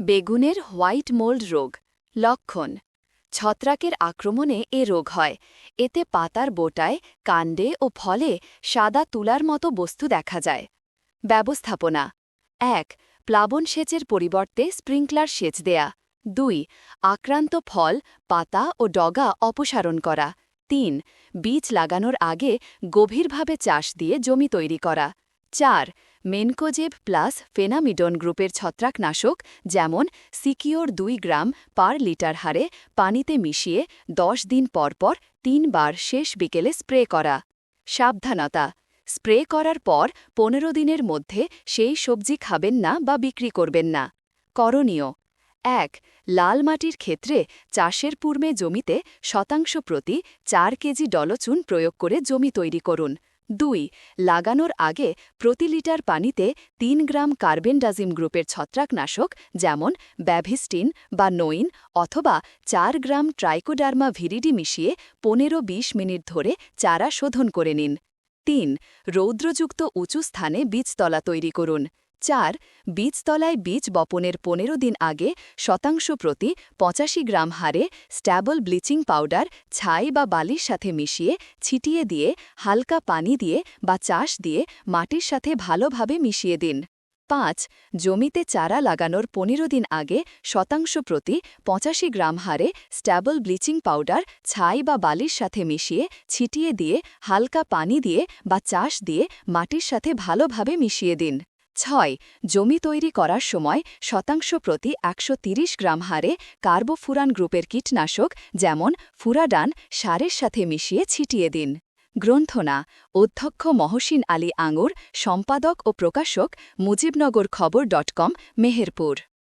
বেগুনের white mould রোগ, লক্ষণ। ছত্রাকের আক্রমণে এ রোগ হয়। এতে পাতার বোটায়, কাণ্ডে ও ফলে সাদা তুলার মতো বস্তু দেখা যায়। ব্যবস্থাপনা। এক, প্লাবন সেচের পরিবর্তে স্প্রিংকলার সেচ দেয়া। দুই, আক্রান্ত ফল, পাতা ও ডগা অপসারণ করা। তিন, বীজ লাগানোর আগে গভীরভাবে চাষ দিয়ে জমি তৈরি করা। চার, মেনকোজেব প্লাস ফেনামিডন গ্রুপের ছত্রাকনাশক, যেমন সিকিওর দুই গ্রাম পার লিটার হারে পানিতে মিশিয়ে দশ দিন পরপর তিনবার শেষ বিকেলে স্প্রে করা। সাবধানতা, স্প্রে করার পর পনেরো দিনের মধ্যে সেই সবজি খাবেন না বা বিক্রি করবেন না। করণীয়, এক, লাল মাটির ক্ষেত্রে চাষের পূর্বে জমিতে শতাংশ প্রতি চার কেজি ডলচুন প্রয়োগ করে জমি তৈরি করুন। দুই, লাগানোর আগে প্রতি লিটার পানিতে তিন গ্রাম কার্বেন্ডাজিম গ্রুপের ছত্রাকনাশক, যেমন ব্যাভিস্টিন বা নইন, অথবা চার গ্রাম ট্রাইকোডার্মা ভিরিডি মিশিয়ে পনেরো বিশ মিনিট ধরে চারা শোধন করে নিন। তিন, রৌদ্রযুক্ত উঁচু স্থানে বীজতলা তৈরি করুন। চার বীজতলায় বীজ বপনের পনেরো দিন আগে শতাংশ প্রতি পঁচাশি গ্রাম হারে স্ট্যাবল ব্লিচিং পাউডার, ছাই বা বালির সাথে মিশিয়ে ছিটিয়ে দিয়ে, হালকা পানি দিয়ে বা চাষ দিয়ে মাটির সাথে ভালোভাবে মিশিয়ে দিন। পাঁচ জমিতে চারা লাগানোর পনেরো দিন আগে শতাংশ প্রতি পঁচাশি গ্রাম হারে স্ট্যাবল ব্লিচিং পাউডার, ছাই বা বালির সাথে মিশিয়ে ছিটিয়ে দিয়ে, হালকা পানি দিয়ে বা চাষ দিয়ে মাটির সাথে ভালোভাবে মিশিয়ে দিন। ছয়, জমি তৈরি করার সময় শতাংশ প্রতি একশো গ্রাম হারে কার্বোফুরান গ্রুপের কীটনাশক, যেমন ফুরাডান, সারের সাথে মিশিয়ে ছিটিয়ে দিন। গ্রন্থনা, অধ্যক্ষ মহসিন আলী আঙুর সম্পাদক ও প্রকাশক মুজিবনগর খবর ডট কম, মেহেরপুর।